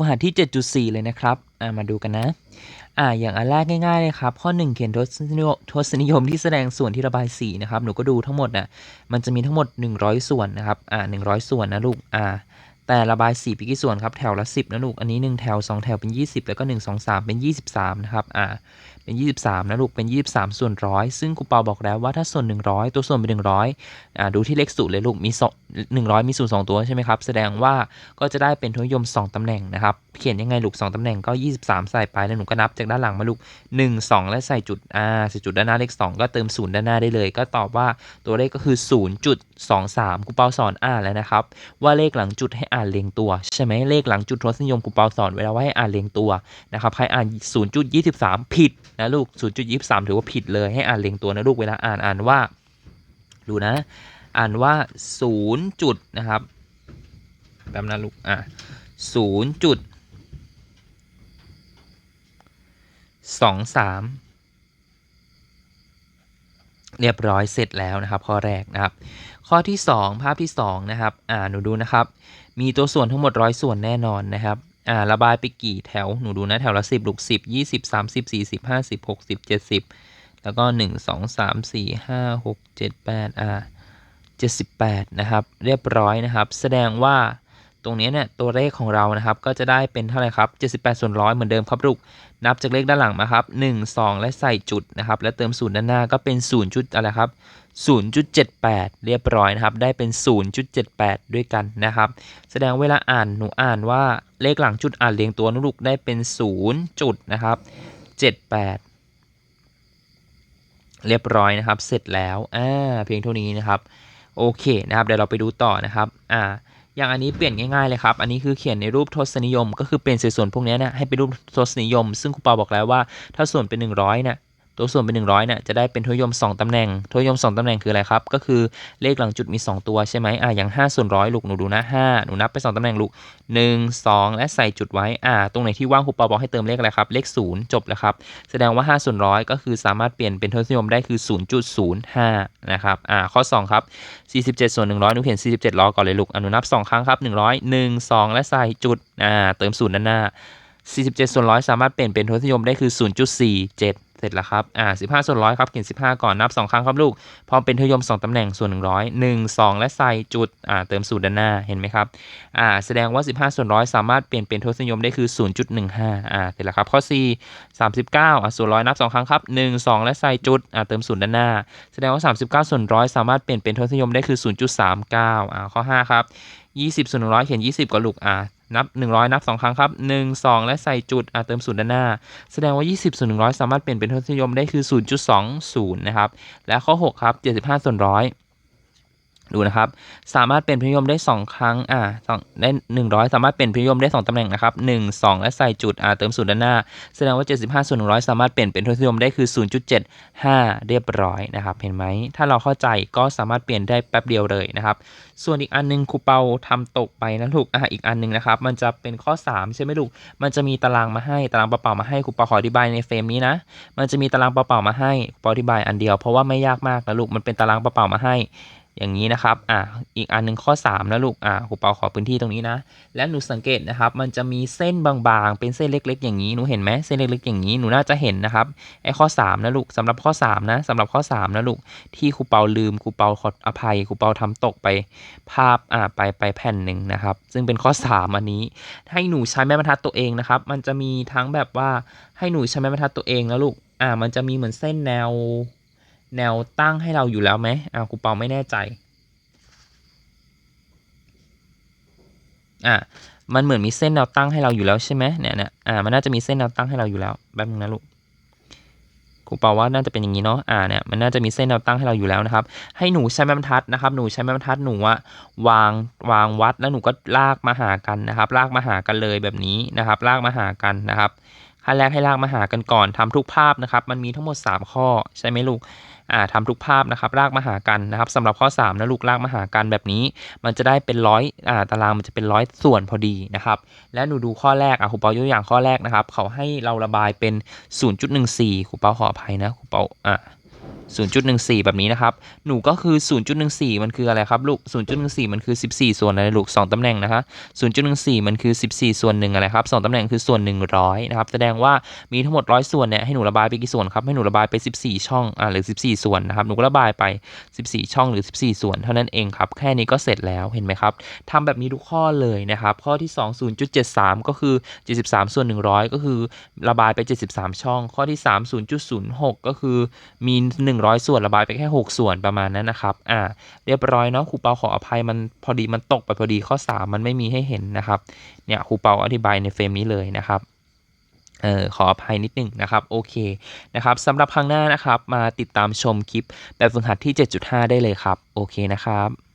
ฝึกหัดที่ 7.4 เลยนะครับามาดูกันนะอ่าอย่างอันแรกง่ายๆเลยครับ ข้อ 1 เขียนทศนิยมทศนิยมที่แสดงส่วนที่ระบายสีนะครับหนูก็ดูทั้งหมดน่ะมันจะมีทั้งหมด 100 ส่วนนะครับอ่า100 ส่วนนะลูกอ่าแต่ระบายสีไปกี่ส่วนครับแถวละ 10 นะลูกอันนี้ 1 แถว 2 แถวเป็น 20 แล้วก็ 1 2 3 เป็น 23 นะครับอ่า เป็น 23 นะลูก เป็น 23 ส่วนร้อยซึ่งครูเปาบอกแล้วว่าถ้าส่วน 100 ตัวส่วนเป็น 100อ่าดูที่เลขสูตรเลยลูก มีสอง100 มีสูตร2ตัวใช่ไหมครับ แสดงว่าก็จะได้เป็นทศนิยม 2 ตำแหน่งนะครับ เขียนยังไงลูก 2 ตำแหน่งก็ 23 ใส่ไป แล้วหนูก็นับจากด้านหลังมาลูก 1 2 และใส่จุดอ่าใส่จุดด้านหน้าเลข 2 ก็เติม 0 ด้านหน้าได้เลย ก็ตอบว่าตัวเลขก็คือ 0.23ครูเปาสอนอ่านแล้วนะครับ ว่าเลขหลังจุดให้อ่านเรียงตัว ใช่ไหมเลขหลังจุดทศนิยมครูเปาสอนไว้แล้วว่าให้อ่านเรียงตัวนะครับ ใครอ่าน 0.23 ผิดนะลูก 0.23 ถือว่าผิดเลยให้อ่านเรียงตัวนะลูกเวลาอ่านอ่านว่า ดูนะ อ่านว่า 0 จุดนะครับแบบนั้นลูก อะ0จุดสองสามเรียบร้อยเสร็จแล้วนะครับ ข้อแรกนะครับ ข้อที่ 2 ภาพที่ 2 นะครับ อ่าหนูดูนะครับ มีตัวส่วนทั้งหมดร้อยส่วนแน่นอนนะครับ อ่าระบายไปกี่แถว หนูดูนะแถวละ 10 ลูก 10 20 30 40 50 60 70 แล้วก็ 1 2 3 4 5 6 7 8อ่า78 นะครับ เรียบร้อยนะครับ แสดงว่า ตรงนี้เนี่ยตัวเลขของเรานะครับก็จะได้เป็นเท่าไหร่ครับ 78 ส่วนร้อยเหมือนเดิมครับลูกนับจากเลขด้านหลังมาครับ 1 2 และใส่จุดนะครับ และเติมศูนย์ด้านหน้าก็เป็น0จุดอะไรครับ0.78 เรียบร้อยนะครับ ได้เป็น 0.78 ด้วยกันนะครับ แสดงเวลาอ่านหนูอ่านว่าเลขหลังจุดอ่านเรียงตัวนะลูกได้เป็น 0 จุดนะครับ 78 เรียบร้อยนะครับ เสร็จแล้วอ่าเพียงเท่านี้นะครับ โอเคนะครับ เดี๋ยวเราไปดูต่อนะครับอ่า อย่างอันนี้เปลี่ยนง่ายๆเลยครับ อันนี้คือเขียนในรูปทศนิยม ก็คือเปลี่ยนส่วนพวกนี้นะให้เป็นรูปทศนิยม ซึ่งครูปาบอกแล้วว่า ถ้าส่วนเป็น 100เนี่ย ตัวส่วนเป็น 100เนี่ยจะได้เป็นทศนิยม 2ตำแหน่งทศนิยม 2ตำแหน่งคืออะไรครับ ก็คือเลขหลังจุดมี 2 ตัวใช่ไหมอ่าอย่าง 5 ส่วนร้อยลูกหนูดูนะ5หนูนับไป 2ตำแหน่งลูก 1 2 และใส่จุดไว้อ่าตรงไหนที่ว่างครูปาบอกให้เติมเลขอะไรครับเลข 0 จบแล้วครับแสดงว่า 5 ส่วนร้อยก็คือสามารถเปลี่ยนเป็นทศนิยมได้คือ 0.05นะครับอ่าข้อ 2 ครับ 47 ส่วน 100หนูเขียน47รอก่อนเลยลูกอนุนับ 2 ครั้งครับ 100 1 2 และใส่จุดอ่าเติม0ด้านหน้า47 ส่วนร้อยสามารถเปลี่ยนเป็นทศนิยมได้คือ 0.47 เสร็จแล้วครับ อ่า15ส่วนร้อยครับเขียน15ก่อนนับ2ครั้งครับลูก พร้อมเป็นทศนิยม2ตำแหน่งส่วน100 1 2และใส่จุด อ่า เติม0ด้านหน้า เห็นไหมครับ อ่า แสดงว่า15ส่วนร้อยสามารถเปลี่ยนเป็นทศนิยมได้คือ0.15อ่า เสร็จแล้วครับ ข้อ4 39อ่าส่วนร้อยนับ2ครั้งครับ1 2และใส่จุด อ่า เติม0ด้านหน้า แสดงว่า39ส่วนร้อยสามารถเปลี่ยนเป็นทศนิยมได้คือ0.39อ่า ข้อ5ครับ20ส่วน100เขียน20ก่อนลูก อ่า นับ 100 นับ 2 ครั้งครับ 1 2 และใส่จุดอ่าเติมศูนย์ด้านหน้า แสดงว่า 20ส่วน100 สามารถเปลี่ยนเป็นทศนิยมได้คือ 0.20 นะครับ และข้อ 6 ครับ 75 ส่วนร้อย ดูนะครับ สามารถเป็นพิยมได้ 2 ครั้ง อ่าสองได้ 100 สามารถเป็นพิยมได้ 2ตำแหน่งนะครับ 1 2 และใส่จุด อ่า เติม0ด้านหน้า แสดงว่า 75ส่วน100 สามารถเปลี่ยนเป็นทศนิยมได้คือ 0.75 เรียบร้อยนะครับ เห็นไหม ถ้าเราเข้าใจก็สามารถเปลี่ยนได้แป๊บเดียวเลยนะครับ ส่วนอีกอันนึงครูเปาทำตกไปนะลูก อะอีกอันนึงนะครับ มันจะเป็นข้อ 3 ใช่ไหมลูก มันจะมีตารางมาให้ ตารางเปล่าๆมาให้ครูเปาขออธิบายในเฟรมนี้นะ มันจะมีตารางเปล่าๆมาให้ครูเปาอธิบายอันเดียว เพราะว่าไม่ยากมากนะลูก มันเป็นตารางเปล่าๆมาให้ อย่างนี้นะครับ อ่าอีกอันหนึ่งข้อ 3 นะลูก อ่าครูเปาขอพื้นที่ตรงนี้นะ และหนูสังเกตนะครับ มันจะมีเส้นบางๆ เป็นเส้นเล็ก ๆ อย่างนี้ หนูเห็นไหมเส้นเล็ก ๆ อย่างนี้ หนูน่าจะเห็นนะครับ ไอ้ข้อ 3 นะลูกสำหรับข้อ 3 นะสำหรับข้อ 3 นะลูก ที่ครูเปาลืม ครูเปาขออภัย ครูเปาทำตกไปภาพ อ่า ไปไปแผ่นหนึ่งนะครับ ซึ่งเป็นข้อ 3 อันนี้ ให้หนูใช้แม่บรรทัดตัวเองนะครับ มันจะมีทั้งแบบว่า ให้หนูใช้แม่บรรทัดตัวเองนะลูก อ่า มันจะมีเหมือนเส้นแนว แนวตั้งให้เราอยู่แล้วไหมอ่าครูเปาไม่แน่ใจ อ่ามันเหมือนมีเส้นแนวตั้งให้เราอยู่แล้วใช่ไหมเนี่ยเนี่ยอ่า มันน่าจะมีเส้นแนวตั้งให้เราอยู่แล้วแป๊บนึงนะลูกครูเปาว่าน่าจะเป็นอย่างนี้เนาะ อ่า เนี่ย มันน่าจะมีเส้นแนวตั้งให้เราอยู่แล้วนะครับ ให้หนูใช้แม่บรรทัดนะครับ หนูใช้แม่บรรทัดหนูอะวาง วางวัด แล้วหนูก็ลากมาหากันนะครับ ลากมาหากันเลยแบบนี้นะครับ ลากมาหากันนะครับ ขั้นแรกให้ลากมาหากันก่อนทำทุกภาพนะครับ มันมีทั้งหมด 3 ข้อใช่ไหมลูกอ่าทำทุกภาพนะครับลากมาหากันนะครับสำหรับข้อ 3 นะลูกลากมาหากันแบบนี้ มันจะได้เป็นร้อยอ่าตารางมันจะเป็นร้อยส่วนพอดีนะครับ และหนูดูข้อแรกอะครูเปายกตัวอย่างข้อแรกนะครับ เขาให้เราระบายเป็น 0.14ครูเปาขออภัยนะครูเปาอ่า 0.14 แบบนี้นะครับ หนูก็คือ 0.14 มันคืออะไรครับลูก 0.14 มันคือ 14 ส่วนอะไรลูก 2ตำแหน่งนะคะ0.14 มันคือ 14 ส่วนหนึ่งอะไรครับ 2ตำแหน่งคือส่วน 100 นะครับ แสดงว่ามีทั้งหมด 100 ส่วนเนี่ย ให้หนูระบายไปกี่ส่วนครับ ให้หนูระบายไป 14 ช่อง อ่าหรือ 14 ส่วนนะครับ หนูก็ระบายไป 14 ช่องหรือ 14 ส่วนเท่านั้นเองครับ แค่นี้ก็เสร็จแล้ว เห็นไหมครับทำแบบนี้ทุกข้อเลยนะครับ ข้อที่ 2 0.73 ก็คือ 73 ส่วน 100 ก็คือ ระบายไป 73 ช่อง ข้อที่ 3 0.06 ก็คือมี100 ส่วนระบายไปแค่ 6 ส่วนประมาณนั้นนะครับ อ่า เรียบร้อยเนาะครูเปาขออภัยมันพอดีมันตกไปพอดีข้อ 3 มันไม่มีให้เห็นนะครับ เนี่ยครูเปาอธิบายในเฟรมนี้เลยนะครับเออขออภัยนิดหนึ่งนะครับ โอเคนะครับสำหรับครั้งหน้านะครับ มาติดตามชมคลิปแบบฝึกหัดที่ 7.5 ได้เลยครับ โอเคนะครับ